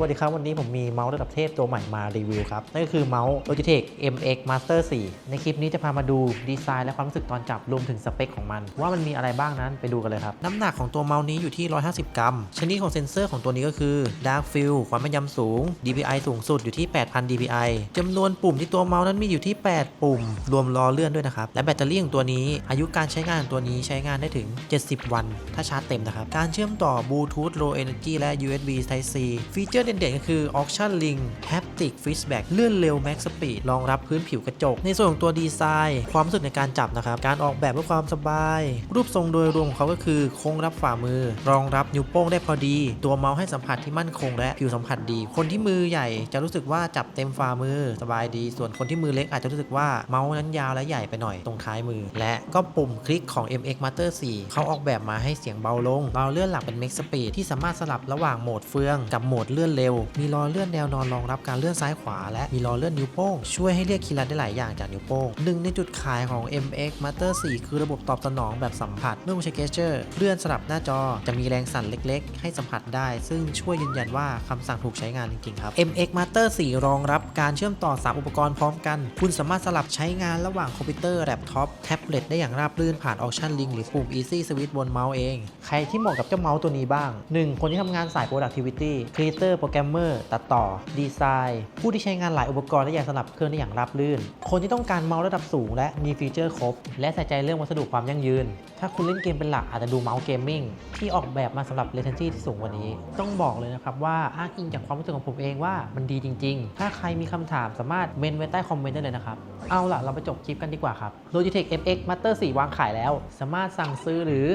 วัสดีครับ วันนี้ผมมีเมาส์ระดับเทพตัวใหม่มารีวิวครับ นั่นก็คือเมาส์ Logitech MX Master 4 ในคลิปนี้จะพามาดูดีไซน์และความรู้สึกตอนจับรวมถึงสเปคของมัน ว่ามันมีอะไรบ้างนั้นไปดูกันเลยครับ น้ำหนักของตัวเมาส์นี้อยู่ที่ 150 กรัม ชนิดของเซ็นเซอร์ของตัวนี้ก็คือ Dark Field ความแม่นยำสูง DPI สูงสุดอยู่ที่ 8,000 DPI จำนวนปุ่มที่ตัวเมาส์นั้นมีอยู่ที่ 8 ปุ่ม รวมล้อเลื่อนด้วยนะครับและแบตเตอรี่ของตัวนี้ อายุการใช้งานของตัวนี้ใช้งานได้ถึง 70 วัน ถ้าชาร์จเต็มนะครับการเชื่อมต่อบลูทูธ Low Energy และ USB Type C ฟีเจอร์เด่นๆ ก็คือ Auction Link Haptic Feedback เลื่อนเร็ว Max Speed รองรับพื้นผิวกระจก ในส่วนของตัวดีไซน์ ความรู้สึกในการจับนะครับ การออกแบบเพื่อความสบาย รูปทรงโดยรวมของเขาก็คือโค้งรับฝ่ามือ รองรับนิ้วโป้งได้พอดี ตัวเมาส์ให้สัมผัสที่มั่นคง และผิวสัมผัสดี คนที่มือใหญ่จะรู้สึกว่าจับเต็มฝ่ามือสบายดี ส่วนคนที่มือเล็กอาจจะรู้สึกว่าเมาส์นั้นยาวและใหญ่ไปหน่อยตรงท้ายมือ และก็ปุ่มคลิกของ MX Master 4 เขาออกแบบมาให้เสียงเบาลงเราเลื่อนหลักเป็น Max Speed ที่สามารถสลับระหว่างโหมดเฟืองกับโหมดเลื่อนเร็ว มีรอเลื่อนแนวนอนรองรับการเลื่อนซ้ายขวา และมีรอเลื่อนนิ้วโป้ง ช่วยให้เรียกคีย์ลัดได้หลายอย่างจากนิ้วโป้งหนึ่งในจุดขายของ MX Master 4 คือระบบตอบสนองแบบสัมผัสเมื่อใช้เกสเจอร์เลื่อนสลับหน้าจอจะมีแรงสั่นเล็ก ๆ ให้สัมผัสได้ ซึ่งช่วยยืนยันว่าคำสั่งถูกใช้งานจริงๆครับ MX Master 4 รองรับการเชื่อมต่อ3อุปกรณ์พร้อมกัน คุณสามารถสลับใช้งานระหว่างคอมพิวเตอร์แล็ปท็อปแท็บเล็ตได้อย่างราบรื่นผ่าน Option Link หรือปุ่ม Easy Switch บนเมาส์เอง ใครที่เหมาะกับเจ้าเมาส์ตัวนี้บ้าง 1. คนที่ทำงานสาย productivity creator programmer ตัดต่อ ดีไซน์ ผู้ที่ใช้งานหลายอุปกรณ์และอยากสลับเครื่องได้อย่างราบรื่น คนที่ต้องการเมาส์ระดับสูง และมีฟีเจอร์ครบ และใส่ใจเรื่องวัสดุความยั่งยืน ถ้าคุณเล่นเกมเป็นหลักอาจจะดูเมาส์เกมมิ่งที่ออกแบบมาสำหรับ latency ที่สูงกว่านี้ ต้องบอกเลยนะครับว่าอ้างอิงจากความรู้สึกของผมเองว่ามันดีจริง ๆ ถ้าใครมีคำถามสามารถเมนไว้ใต้คอมเมนต์ได้เลยนะครับเอาล่ะเราไปจบคลิปกันดีกว่าครับ Logitech MX Master 4 วางขายแล้ว สามารถสั่งซื้อหรือ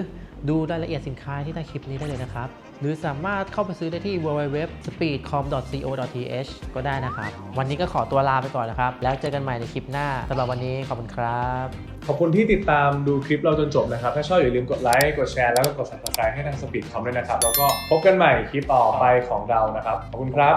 ดูรายละเอียดสินค้าที่ใต้คลิปนี้ได้เลยนะครับ หรือสามารถเข้าไปซื้อได้ที่ www.speedcom.co.th ก็ได้นะครับ วันนี้ก็ขอตัวลาไปก่อนนะครับ แล้วเจอกันใหม่ในคลิปหน้าสำหรับวันนี้ขอบคุณครับ ขอบคุณที่ติดตามดูคลิปเราจนจบนะครับ ถ้าชอบอย่าลืมกดไลค์กดแชร์แล้วก็กด subscribe ให้ทาง Speed Com ด้วยนะครับ แล้วก็พบกันใหม่คลิปต่อไปของเรานะครับขอบคุณครับ